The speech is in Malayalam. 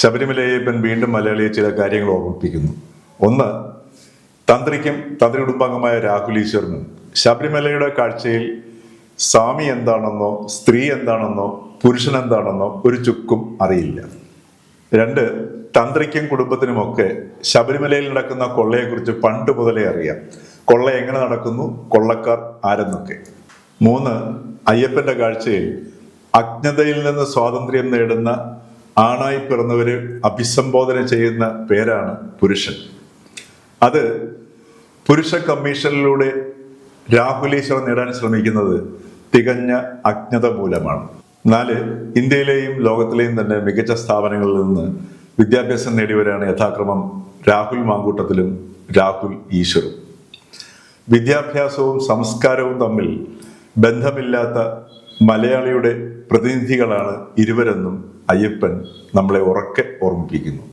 ശബരിമലയ്യപ്പൻ വീണ്ടും മലയാളിയെ ചില കാര്യങ്ങൾ ഓർമ്മിപ്പിക്കുന്നു. ഒന്ന് തന്ത്രിക്കും തന്ത്രി കുടുംബാംഗമായ രാഹുൽ ഈശ്വറിനും ശബരിമലയുടെ കാഴ്ചയിൽ സ്വാമി എന്താണെന്നോ സ്ത്രീ എന്താണെന്നോ പുരുഷൻ എന്താണെന്നോ ഒരു ചുക്കും അറിയില്ല. രണ്ട് തന്ത്രിക്കും കുടുംബത്തിനുമൊക്കെ ശബരിമലയിൽ നടക്കുന്ന കൊള്ളയെക്കുറിച്ച് പണ്ട് മുതലേ അറിയാം. കൊള്ള എങ്ങനെ നടക്കുന്നു കൊള്ളക്കാർ ആരെന്നൊക്കെ. മൂന്ന് അയ്യപ്പന്റെ കാഴ്ചയിൽ അജ്ഞതയിൽ നിന്ന് സ്വാതന്ത്ര്യം നേടുന്ന ആണായി പിറന്നവരെ അഭിസംബോധന ചെയ്യുന്ന പേരാണ് പുരുഷൻ. അത് പുരുഷ കമ്മീഷനിലൂടെ രാഹുലീശ്വർ നേടാൻ ശ്രമിക്കുന്നത് തികഞ്ഞ അജ്ഞത മൂലമാണ്. നാല് ഇന്ത്യയിലെയും ലോകത്തിലെയും തന്നെ മികച്ച സ്ഥാപനങ്ങളിൽ നിന്ന് വിദ്യാഭ്യാസം നേടിയവരാണ് യഥാക്രമം രാഹുൽ മാങ്കൂട്ടത്തിലും രാഹുൽ ഈശ്വറും വിദ്യാഭ്യാസവും സംസ്കാരവും തമ്മിൽ ബന്ധമില്ലാത്ത മലയാളിയുടെ പ്രതിനിധികളാണ് ഇരുവരെന്നും അയ്യപ്പൻ നമ്മളെ ഉറക്കെ ഓർമ്മിപ്പിക്കുന്നു.